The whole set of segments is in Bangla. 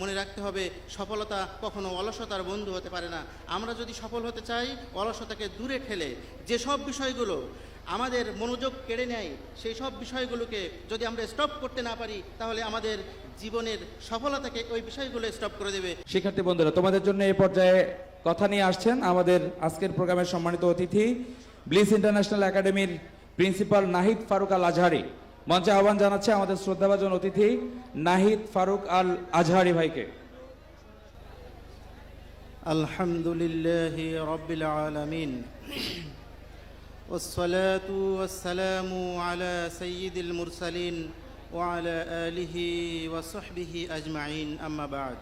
মনে রাখতে হবে, সফলতা কখনো অলসতার বন্ধু হতে পারে না। আমরা যদি সফল হতে চাই, অলসতাকে দূরে ঠেলে যেসব বিষয়গুলো আমাদের মনোযোগ কেড়ে নেয়, সেই সব বিষয়গুলোকে যদি আমরা স্টপ করতে না পারি, তাহলে আমাদের জীবনের সফলতাকে ওই বিষয়গুলো স্টপ করে দেবে। শিক্ষার্থী বন্ধুরা, তোমাদের জন্য এই পর্যায়ে কথা নিয়ে আসছেন আমাদের আজকের প্রোগ্রামের সম্মানিত অতিথি ব্লিস ইন্টারন্যাশনাল একাডেমির প্রিন্সিপাল নাহিদ ফারুক আল আজহারি। মঞ্চে আহ্বান জানাচ্ছে আমাদের শ্রদ্ধাভাজন অতিথি নাহিদ ফারুক আল আজহারি ভাইকে الحمد لله رب العالمين والصلاة والسلام على سيد المرسلين وعلى آله وصحبه أجمعين أما بعد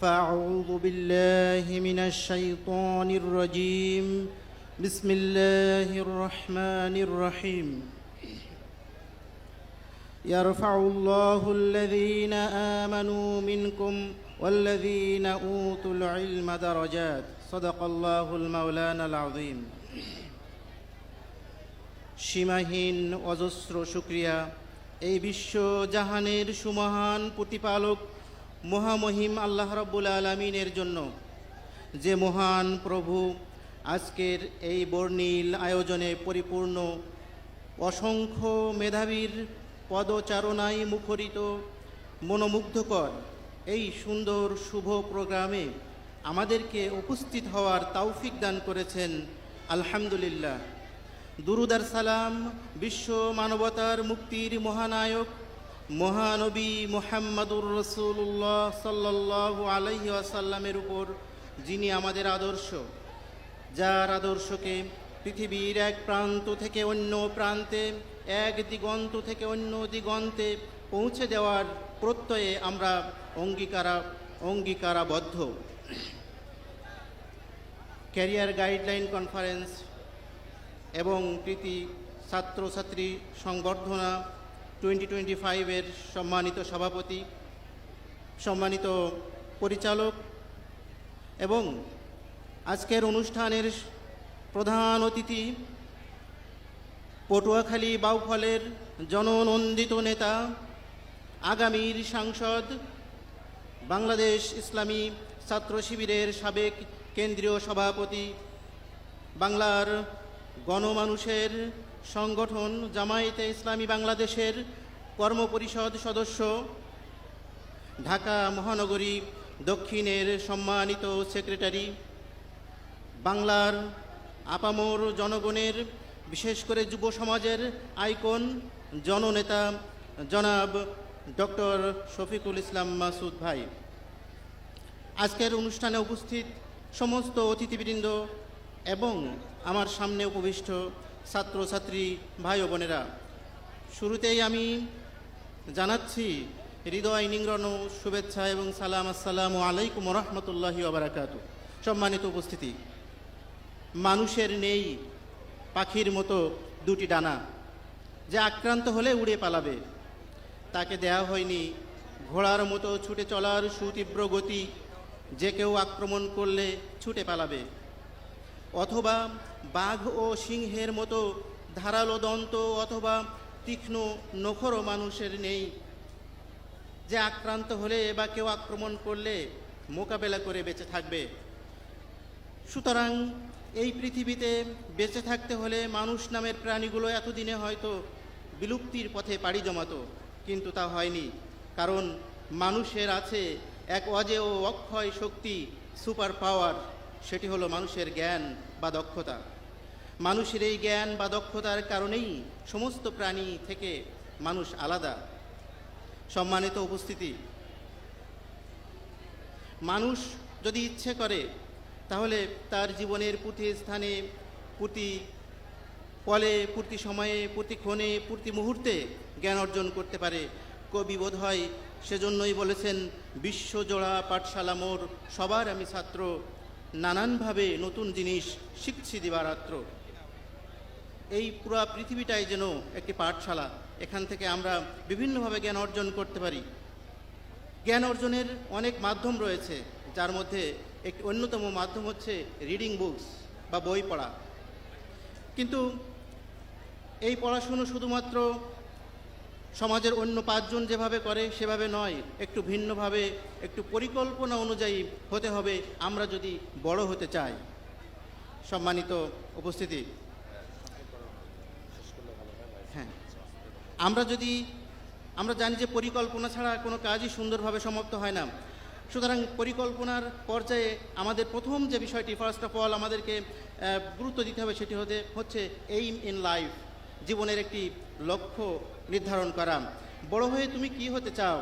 فأعوذ بالله من الشيطان الرجيم بسم الله الرحمن الرحيم يرفع الله الذين آمنوا منكم والذين أوتوا العلم درجات صدق الله المولانا العظيم সীমাহীন অজস্র শুক্রিয়া এই বিশ্ব জাহানের সুমহান প্রতিপালক মহামহিম আল্লাহ রব্বুল আলমিনের জন্য যে মহান প্রভু আজকের এই বর্ণিল আয়োজনে পরিপূর্ণ অসংখ্য মেধাবীর পদচারণায় মুখরিত, মনোমুগ্ধকর এই সুন্দর, শুভ প্রোগ্রামে আমাদেরকে উপস্থিত হওয়ার তৌফিক দান করেছেন আলহামদুলিল্লাহ। দুরুদার সালাম, বিশ্ব মানবতার মুক্তির মহানায়ক, মহানবী মোহাম্মদুর রসুল্লাহ সাল্লাহ আলহি আসাল্লামের উপর, যিনি আমাদের আদর্শ, যার আদর্শকে পৃথিবীর এক প্রান্ত থেকে অন্য প্রান্তে এক দিগন্ত থেকে অন্য দিগন্তে পৌঁছে দেওয়ার প্রত্যয়ে আমরা অঙ্গীকারা, অঙ্গীকারাবদ্ধ। ক্যারিয়ার গাইডলাইন কনফারেন্স এবং প্রীতি ছাত্রছাত্রী সংবর্ধনা টোয়েন্টি টোয়েন্টি ফাইভের সম্মানিত সভাপতি, সম্মানিত পরিচালক এবং আজকের অনুষ্ঠানের প্রধান অতিথি পটুয়াখালী বাউফলের জননন্দিত নেতা, আগামীর সাংসদ, বাংলাদেশ ইসলামী ছাত্র শিবিরের সাবেক কেন্দ্রীয় সভাপতি, বাংলার গণমানুষের সংগঠন জামায়াতে ইসলামী বাংলাদেশের কর্মপরিষদ সদস্য, ঢাকা মহানগরী দক্ষিণের সম্মানিত সেক্রেটারি, বাংলার আপামর জনগণের বিশেষ করে যুব সমাজের আইকন জননেতা জনাব ডক্টর শফিকুল ইসলাম মাসুদ ভাই। আজকের অনুষ্ঠানে উপস্থিত সমস্ত অতিথিবৃন্দ এবং আমার সামনে উপবিষ্ট ছাত্রছাত্রী ভাই ও বোনেরা, শুরুতেই আমি জানাচ্ছি হৃদয় নিংড়ন শুভেচ্ছা এবং সালাম, আসসালামু আলাইকুম রহমতুল্লাহি ওবরাকাত সম্মানিত উপস্থিতি, মানুষের নেই পাখির মতো দুটি ডানা যে আক্রান্ত হলে উড়ে পালাবে। তাকে দেয়া হয়নি ঘোড়ার মতো ছুটে চলার সুতীব্র গতি যে কেউ আক্রমণ করলে ছুটে পালাবে। অথবা বাঘ ও সিংহের মতো ধারালো দন্ত অথবা তীক্ষ্ণ নখরও মানুষের নেই। যে আক্রান্ত হলে বা কেউ আক্রমণ করলে মোকাবেলা করে বেঁচে থাকবে। সুতরাং এই পৃথিবীতে বেঁচে থাকতে হলে মানুষ নামের প্রাণীগুলো এতদিনে হয়তো বিলুপ্তির পথে পাড়ি জমাতো, কিন্তু তা হয়নি। কারণ মানুষের আছে এক অজেয় অক্ষয় শক্তি, সুপার পাওয়ার, সেটি হলো মানুষের জ্ঞান বা দক্ষতা। মানুষের এই জ্ঞান বা দক্ষতার কারণেই সমস্ত প্রাণী থেকে মানুষ আলাদা। সম্মানিত উপস্থিতি। মানুষ যদি ইচ্ছে করে তাহলে তার জীবনের প্রতি স্থানে প্রতি পলে প্রতি সময়ে প্রতি ক্ষণে প্রতি মুহূর্তে জ্ঞান অর্জন করতে পারে। কবি বোধ হয় সেজন্যই বলেছেন, বিশ্বজোড়া পাঠশালা মোর, সবার আমি ছাত্র। নানানভাবে নতুন জিনিস শিখছি দিবারাত্র। এই পুরা পৃথিবীটাই যেন একটি পাঠশালা, এখান থেকে আমরা বিভিন্নভাবে জ্ঞান অর্জন করতে পারি। জ্ঞান অর্জনের অনেক মাধ্যম রয়েছে, যার মধ্যে একটি অন্যতম মাধ্যম হচ্ছে রিডিং বুকস বা বই পড়া। কিন্তু এই পড়াশুনো শুধুমাত্র সমাজের অন্য পাঁচজন যেভাবে করে, সেভাবে নয়, একটু ভিন্নভাবে, একটু পরিকল্পনা অনুযায়ী হতে হবে আমরা যদি বড় হতে চাই। সম্মানিত উপস্থিতি। হ্যাঁ আমরা যদি, আমরা জানি যে পরিকল্পনা ছাড়া কোনো কাজই সুন্দরভাবে সমাপ্ত হয় না। সুতরাং পরিকল্পনার পর্যায়ে আমাদের প্রথম যে বিষয়টি ফার্স্ট অফ অল আমাদেরকে গুরুত্ব দিতে হবে সেটি হতে হচ্ছে এইম ইন লাইফ জীবনের একটি লক্ষ্য নির্ধারণ করা। বড় হয়ে তুমি কি হতে চাও,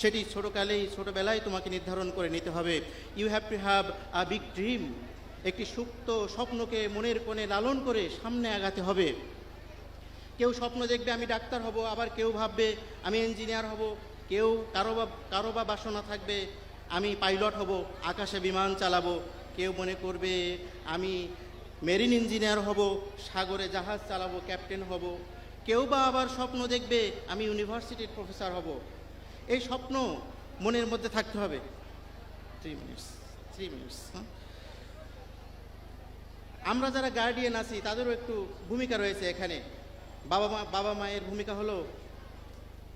সেটি ছোটোকালেই, ছোটোবেলায় তোমাকে নির্ধারণ করে নিতে হবে। You have to have a big dream একটি সুপ্ত স্বপ্নকে মনের কোণে লালন করে সামনে আগাতে হবে। কেউ স্বপ্ন দেখবে, আমি ডাক্তার হব, আবার কেউ ভাববে, আমি ইঞ্জিনিয়ার হব কেউ কারও বা কারও বা বাসনা থাকবে, আমি পাইলট হব, আকাশে বিমান চালাবো। কেউ মনে করবে, আমি মেরিন ইঞ্জিনিয়ার হব, সাগরে জাহাজ চালাবো, ক্যাপ্টেন হব। কেউ বা আবার স্বপ্ন দেখবে, আমি ইউনিভার্সিটির প্রফেসর হব। এই স্বপ্ন মনের মধ্যে থাকতে হবে। থ্রি মিনিটস থ্রি মিনিটস আমরা যারা গার্ডিয়ান আছি, তাদেরও একটু ভূমিকা রয়েছে এখানে। বাবা মা, বাবা মায়ের ভূমিকা হলো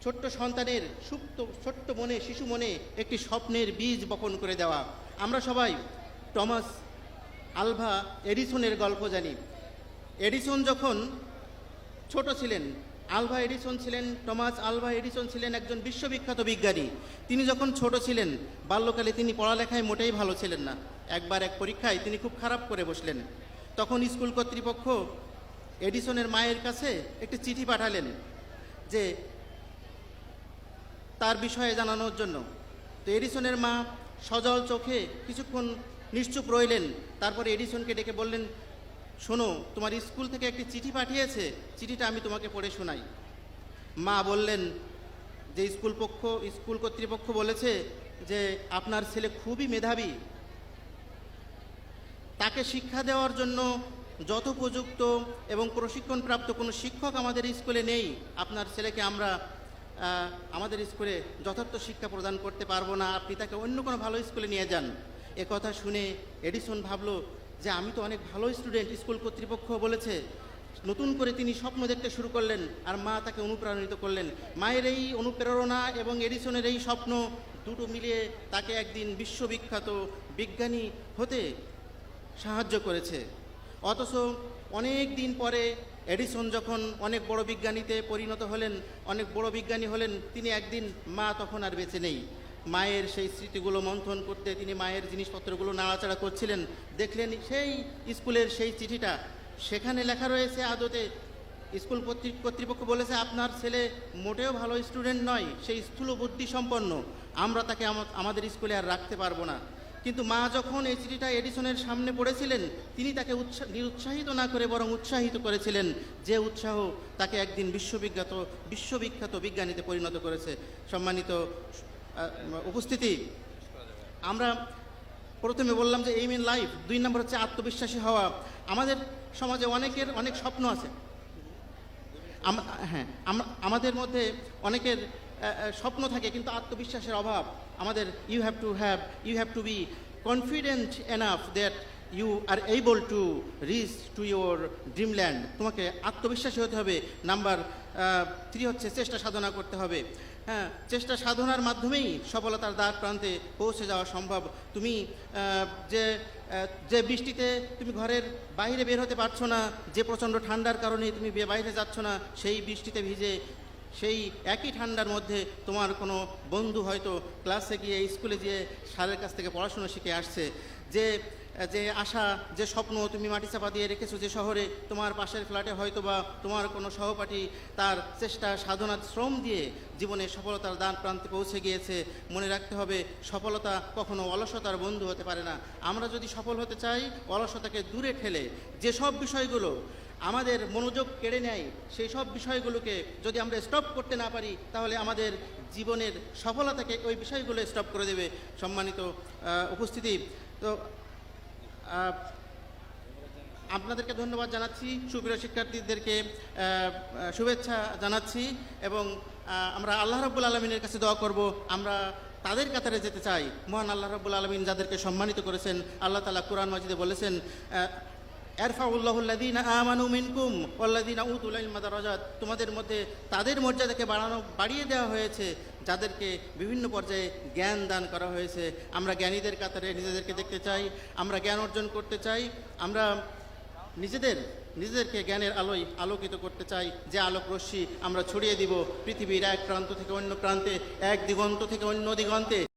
ছোট্ট সন্তানের সুপ্ত, ছোট্ট মনে, শিশু মনে একটি স্বপ্নের বীজ বপন করে দেওয়া। আমরা সবাই টমাস আলভা এডিসনের গল্প জানি। এডিসন যখন ছোট ছিলেন, আলভা এডিসন ছিলেন, টমাস আলভা এডিসন ছিলেন একজন বিশ্ববিখ্যাত বিজ্ঞানী। তিনি যখন ছোট ছিলেন, বাল্যকালে তিনি পড়ালেখায় মোটেই ভালো ছিলেন না। একবার এক পরীক্ষায় তিনি খুব খারাপ করে বসলেন। তখন স্কুল কর্তৃপক্ষ এডিসনের মায়ের কাছে একটি চিঠি পাঠালেন যে তার বিষয়ে জানানোর জন্য। তো এডিসনের মা সজল চোখে কিছুক্ষণ নিশ্চুপ রইলেন। তারপরে এডিসনকে ডেকে বললেন, শোনো, তোমার স্কুল থেকে একটি চিঠি পাঠিয়েছে। চিঠিটা আমি তোমাকে পড়ে শোনাই। মা বললেন, যে স্কুল পক্ষ, স্কুল কর্তৃপক্ষ বলেছে যে আপনার ছেলে খুবই মেধাবী। তাকে শিক্ষা দেওয়ার জন্য যথোপযুক্ত এবং প্রশিক্ষণপ্রাপ্ত কোনো শিক্ষক আমাদের স্কুলে নেই। আপনার ছেলেকে আমরা আমাদের স্কুলে যথার্থ শিক্ষা প্রদান করতে পারব না, আপনি তাকে অন্য কোনো ভালো স্কুলে নিয়ে যান। এ কথা শুনে এডিসন ভাবলো যে আমি তো অনেক ভালো স্টুডেন্ট, স্কুল কর্তৃপক্ষ বলেছে। নতুন করে তিনি স্বপ্ন দেখতে শুরু করলেন আর মা তাকে অনুপ্রাণিত করলেন। মায়ের এই অনুপ্রেরণা এবং এডিসনের এই স্বপ্ন দুটো মিলিয়ে তাকে একদিন বিশ্ববিখ্যাত বিজ্ঞানী হতে সাহায্য করেছে। অথচ অনেক দিন পরে এডিসন যখন অনেক বড় বিজ্ঞানীতে পরিণত হলেন, অনেক বড় বিজ্ঞানী হলেন, তিনি একদিন মা তখন আর বেঁচে নেই। মায়ের সেই স্মৃতিগুলো মন্থন করতে তিনি মায়ের জিনিসপত্রগুলো নাড়াচাড়া করছিলেন। দেখলেন সেই স্কুলের সেই চিঠিটা, সেখানে লেখা রয়েছে আদতে, স্কুল কর্তৃপক্ষ বলেছে, আপনার ছেলে মোটেও ভালো স্টুডেন্ট নয়, সেই স্থূল বুদ্ধি সম্পন্ন। আমরা তাকে আমাদের স্কুলে আর রাখতে পারব না। কিন্তু মা যখন এই চিঠিটা এডিসনের সামনে পড়েছিলেন, তিনি তাকে উৎসা, নিরুৎসাহিত না করে বরং উৎসাহিত করেছিলেন যে উৎসাহ তাকে একদিন বিশ্ববিখ্যাত বিশ্ববিখ্যাত বিজ্ঞানীতে পরিণত করেছে। সম্মানিত উপস্থিতি, আমরা প্রথমে বললাম যে এইম ইন লাইফ, দুই নম্বর হচ্ছে আত্মবিশ্বাসী হওয়া। আমাদের সমাজে অনেকের অনেক স্বপ্ন আছে। হ্যাঁ আমাদের মধ্যে অনেকের স্বপ্ন থাকে কিন্তু আত্মবিশ্বাসের অভাব। আমাদের you have to have you have to be confident enough that you are able to reach to your dreamland তোমাকে আত্মবিশ্বাসী হতে হবে। নাম্বার থ্রি হচ্ছে চেষ্টা সাধনা করতে হবে। হ্যাঁ চেষ্টা সাধনার মাধ্যমেই সফলতার দ্বার প্রান্তে পৌঁছে যাওয়া সম্ভব। তুমি যে যে বৃষ্টিতে তুমি ঘরের বাইরে বের হতে পারছ না, যে প্রচণ্ড ঠান্ডার কারণে তুমি বাইরে যাচ্ছ না, সেই বৃষ্টিতে ভিজে সেই একই ঠান্ডার মধ্যে তোমার কোনো বন্ধু হয়তো ক্লাসে গিয়ে স্কুলে গিয়ে স্যারের কাছ থেকে পড়াশোনা শিখে আসছে। যে যে আশা, যে স্বপ্ন তুমি মাটি চাপা দিয়ে রেখেছো যে শহরে তোমার পাশের ফ্ল্যাটে হয়তো বা তোমার কোনো সহপাঠী তার চেষ্টা, সাধনার শ্রম দিয়ে জীবনে সফলতার দান প্রান্তে পৌঁছে গিয়েছে। মনে রাখতে হবে, সফলতা কখনো অলসতার বন্ধু হতে পারে না। আমরা যদি সফল হতে চাই, অলসতাকে দূরে ঠেলে যেসব বিষয়গুলো আমাদের মনোযোগ কেড়ে নেয় সেই সব বিষয়গুলোকে যদি আমরা স্টপ করতে না পারি, তাহলে আমাদের জীবনের সফলতাকে ওই বিষয়গুলো স্টপ করে দেবে। সম্মানিত উপস্থিতি। তো আপনাদেরকে ধন্যবাদ জানাচ্ছি, সুপ্রিয় শিক্ষার্থীদেরকে শুভেচ্ছা জানাচ্ছি এবং আমরা আল্লাহ রাব্বুল আলমিনের কাছে দোয়া করব। আমরা তাদের কাতারে যেতে চাই। মহান আল্লাহ রাব্বুল আলমিন যাদেরকে সম্মানিত করেছেন, আল্লাহ তালা কোরআন মাজিদে বলেছেন তোমাদের মধ্যে তাদের মর্যাদাকে বাড়ানো, বাড়িয়ে দেওয়া হয়েছে, যাদেরকে বিভিন্ন পর্যায়ে জ্ঞান দান করা হয়েছে। আমরা জ্ঞানীদের কাতারে নিজেদেরকে দেখতে চাই, আমরা জ্ঞান অর্জন করতে চাই, আমরা নিজেদের, নিজেদেরকে জ্ঞানের আলোয় আলোকিত করতে চাই। যে আলোক রশ্মি আমরা ছড়িয়ে দিব পৃথিবীর এক প্রান্ত থেকে অন্য প্রান্তে, এক দিগন্ত থেকে অন্য দিগন্তে।